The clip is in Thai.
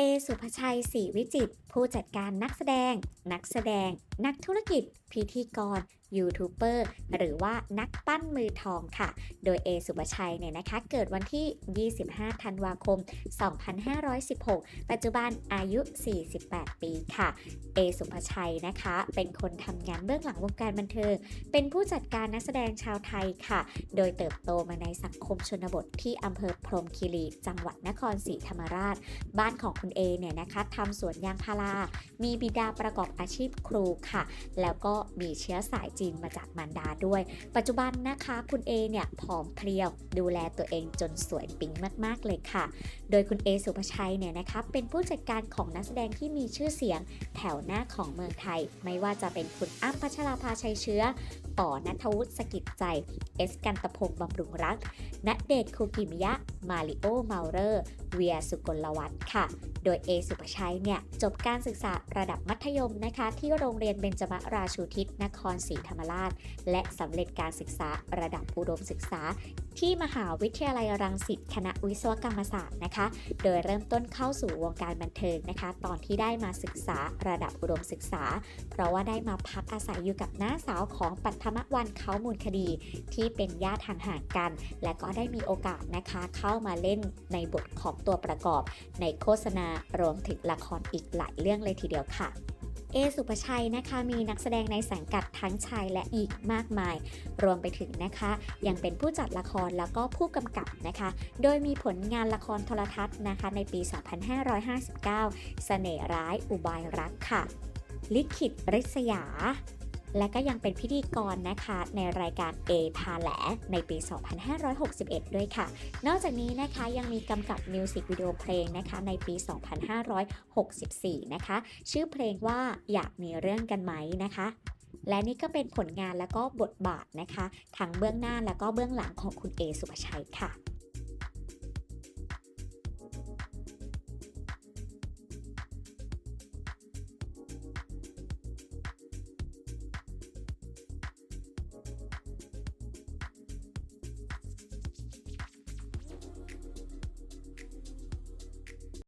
เอสุภชัยศรีวิจิต ผู้จัดการนักแสดง นักแสดง นักธุรกิจ พิธีกร ยูทูบเบอร์หรือว่านักปั้นมือทองค่ะ โดยเอสุภชัยเนี่ยนะคะ เกิดวันที่ 25 ธันวาคม 2516 ปัจจุบันอายุ 48 ปีค่ะ เอสุภชัยนะคะ เป็นคนทำงานเบื้องหลังวงการบันเทิง เป็นผู้จัดการนักแสดงชาวไทยค่ะ โดยเติบโตมาในสังคมชนบทที่อำเภอพรมคีรี จังหวัดนครศรีธรรมราช บ้านของคุณเอเนี่ยนะคะทำสวนยางพารา มีบิดาประกอบอาชีพครูค่ะ แล้วก็มีเชื้อสายจีนมาจากมารดาด้วย ปัจจุบันนะคะคุณเอเนี่ยผอมเพรียว ดูแลตัวเองจนสวยปิ๊งมากๆเลยค่ะ โดยคุณเอสุภชัยเนี่ยนะคะเป็นผู้จัดการของนักแสดงที่มีชื่อเสียงแถวหน้าของเมืองไทย ไม่ว่าจะเป็นคุณอ้ำพัชราภาชัยเชื้อ ป๋อนัทวุฒิสกิจใจ เอสกันตพงศ์บำรุงรักณเดชคูกิมิยะ มาริโอเมาเลอร์ เวียสุกลวัฒน์ค่ะ โดยเอสุภชัยเนี่ยจบการศึกษาระดับมัธยมนะคะ ที่โรงเรียนเบญจมราชูทิศนครศรีธรรมราช และสำเร็จการศึกษาระดับอุดมศึกษา ที่มหาวิทยาลัยรังสิตคณะวิศวกรรมศาสตร์นะคะ โดยเริ่มต้นเข้าสู่วงการบันเทิงนะคะ ตอนที่ได้มาศึกษาระดับอุดมศึกษา เพราะว่าได้มาพักอาศัยอยู่กับน้าสาวของปัทมวันเขามูลคดีที่เป็นญาติห่างๆกัน และก็ได้มีโอกาสนะคะเข้ามาเล่นในบทของตัวประกอบ ในโฆษณารวมถึงละครอีกหลายเรื่องเลยทีเดียวค่ะเอสุปชัยนะคะมีนักแสดงในสังกัดทั้งชายและอีกมากมาย รวมไปถึงนะคะ ยังเป็นผู้จัดละครแล้วก็ผู้กำกับนะคะ โดยมีผลงานละครโทรทัศน์นะคะ ในปี 2559 เสน่ห์ร้ายอุบายรักค่ะ ลิขิตริษยา และก็ยังเป็นพิธีกรนะคะในรายการ A พาแหลในปี 2561 ด้วยค่ะ นอกจากนี้นะคะยังมีกำกับมิวสิกวิดีโอเพลงนะคะในปี 2564 นะคะ ชื่อเพลงว่าอยากมีเรื่องกันไหมนะคะและนี่ก็เป็นผลงานแล้วก็บทบาทนะคะ ทั้งเบื้องหน้าแล้วก็เบื้องหลังของคุณเอสุภชัยค่ะ